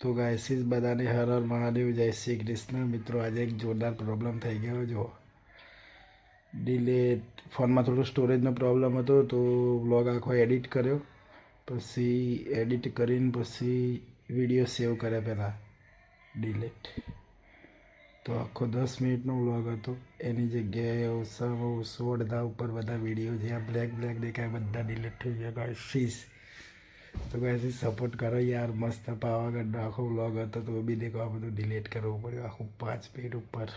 તો ગાયસીસ બધાને હર હર મહાદેવ, જય શ્રી કૃષ્ણ. મિત્રો, આજે એક જોરદાર પ્રોબ્લેમ થઈ ગયો જો ડિલેટ ફોનમાં થોડું સ્ટોરેજનો પ્રોબ્લેમ હતો, તો બ્લોગ આખો એડિટ કર્યો. પછી એડિટ કરીને પછી વીડિયો સેવ કર્યા પહેલાં. ડિલેટ તો આખો દસ મિનિટનો વ્લોગ હતો. એની જગ્યાએ ઓછામાં ઓછો અડધા ઉપર બધા વીડિયો જ્યાં બ્લેક બ્લેક દેખાય, બધા ડિલેટ થઈ ગયા ગાયસીસ તો ગાયસીસ સપોર્ટ કરો યાર, મસ્ત પાવાગઢનો આખો વ્લોગ હતો તો બી દેખો, આ બધું ડિલીટ કરવું પડ્યું, આખું પાંચ મિનિટ ઉપર.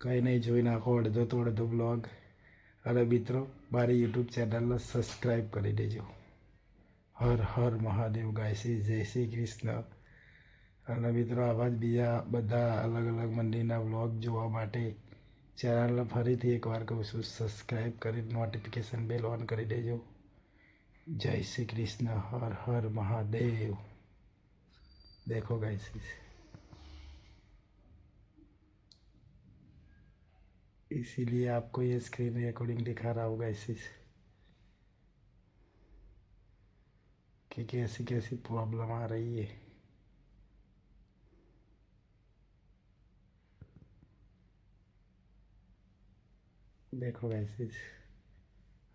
કંઈ નહીં જોઈ નાખો અડધો તો અડધો બ્લોગ અને મિત્રો, મારી યુટ્યુબ ચેનલને સબસ્ક્રાઈબ કરી દેજો. હર હર મહાદેવ ગાયસી જય શ્રી કૃષ્ણ. અને મિત્રો, આવા જ બીજા બધા અલગ અલગ મંદિરના વ્લોગ જોવા માટે ચેનલને ફરીથી એકવાર કહું છું સબસ્ક્રાઈબ કરી નોટિફિકેશન બેલ ઓન કરી દેજો. जय श्री कृष्ण, हर हर महादेव। देखो गाइस इसीलिए आपको ये स्क्रीन रिकॉर्डिंग दिखा रहा होगा इसी। से कि कैसी कैसी प्रॉब्लम आ रही है। देखो गाइस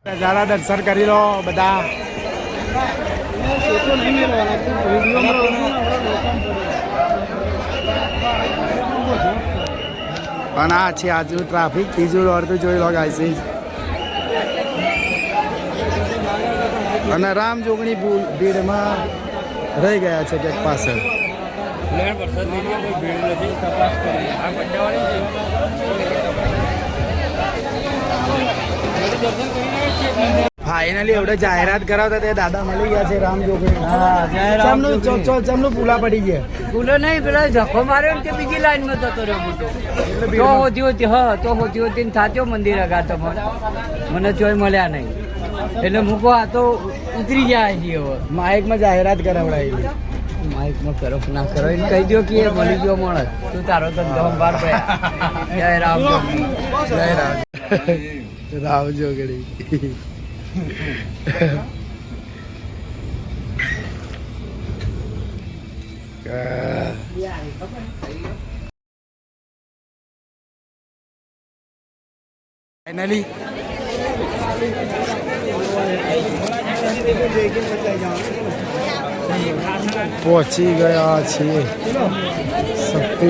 જરા દર્શન કરી લો, બધા. પણ આ છે આજુ ટ્રાફિક ત્રીજું અડધું જોઈ લો ગાઈસી અને રામ જોગણી ભીડમાં રહી ગયા છે, ક્યાંક પાછળ. તપાસ કરી પટ્ટાવાળી છે દર્શન કરીને છીએ ફાઇનલી એવડે જાહેરાત કરાવતા તે દાદા મળી ગયા છે રામ જોગણી. ચમનું જોગણી. ચો- ચો- ચમનું પુલા પડી ગયા. પુલો નહીં પેલા ધક્કો માર્યો ને તે બીજી લાઈનમાં જતો રહ્યો મોટો. તો હોતી હોતી હા તો હોતી હોતી ને થાત્યો મંદિર અગાતો મને. મને ચોય મળ્યા નહીં. એટલે મૂકો આ તો ઉતરી ગયા છે હવે. માઇકમાં જાહેરાત કરાવડાવી માઇકમાં કરો ના કરો એને કહી દો કે મળી ગયો માણસ. તું તારો ધંધો ભાઈ. જય રામ જય રામ. રામ ઘડી ફાઈનલી પહોંચી ગયા છીએ શક્તિ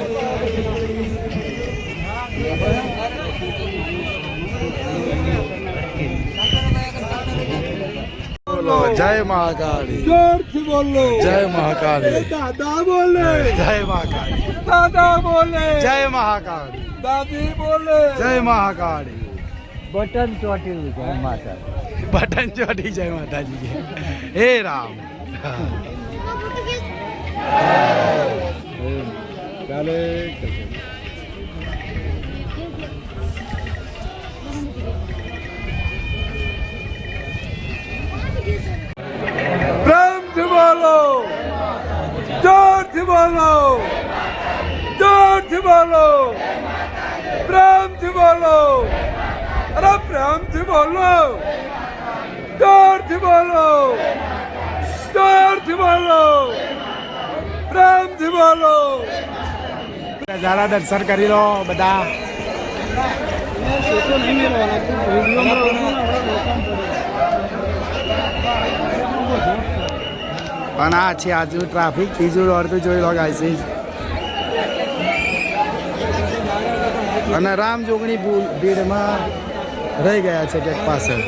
જય મહાકાળી. જોરથી બોલો. જય મહાકાળી. દાદા બોલે. જય મહાકાળી. દાદા બોલે. જય મહાકાળી. દાદી બોલે. જય મહાકાળી. બટન ચોટી જય માતા બટન ચોટી જય માતાજી. હે રામ. બોલો. જોરથી બોલો. પ્રેમથી બોલો. અરે પ્રેમથી બોલો. જોરથી બોલો. જોરથી બોલો. પ્રેમથી બોલો. જરા દર્શન કરી લો બધા. પણ આ છે આજુ ટ્રાફિક ત્રીજું અડધું જોઈ લો ગાઈસી અને રામ જોગણી ભીડમાં રહી ગયા છે ક્યાંક પાછળ.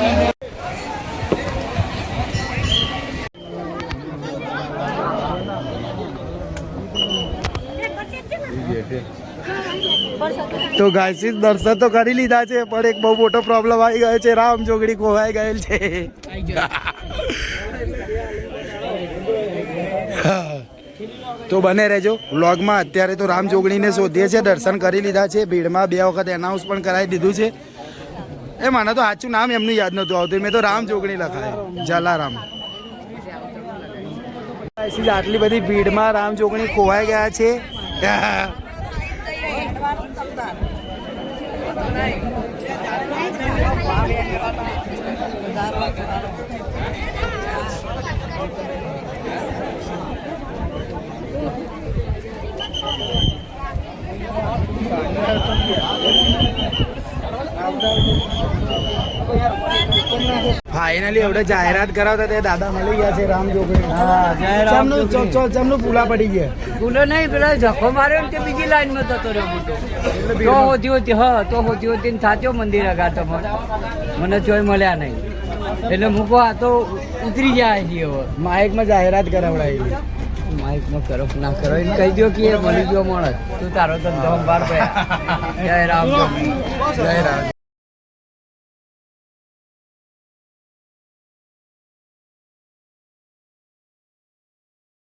લેણ તો ગાયસીસ દર્શન તો કરી લીધા છે, પણ એક બહુ મોટો પ્રોબ્લેમ આવી ગયો છે. રામ જોગડી ખોવાઈ ગયેલ છે. તો બને રહેજો. વ્લોગમાં અત્યારે તો રામ જોગણીને શોધીએ છે દર્શન કરી લીધા છે. ભીડમાં બે વખત એનાઉન્સ પણ કરાવી દીધું છે. એ મને તો સાચું નામ એમનું યાદ નહોતું આવતું. મેં તો રામ જોગણી લખાય. જલારામ. આટલી બધી ભીડમાં રામ જોગણી ખોવાઈ ગયા છે. Thank you. ફાઇનલી એવડે જાહેરાત કરાવતા તે દાદા મળી ગયા છે રામ જોગણી. ચમનું જોગણી. ચો- ચો- ચમનું પૂલા પડી ગયા. પૂલો નહીં પેલા ઝખો માર્યો ને તે બીજી લાઈનમાં જતો રહ્યો મોટો. તો હોતી હોતી હ તો હોતી હોતી થાત્યો મંદિર અગાતો મને. મને ચોય મળ્યા નહીં. એટલે મૂકો આ તો ઉતરી જાય છે હવે. માઇકમાં જાહેરાત કરાવડાવી માઇકમાં કરો ના કરો એને કહી દો કે મળી ગયો માણસ. તું તારો ધંધો બાર જય રામ. જય રામ.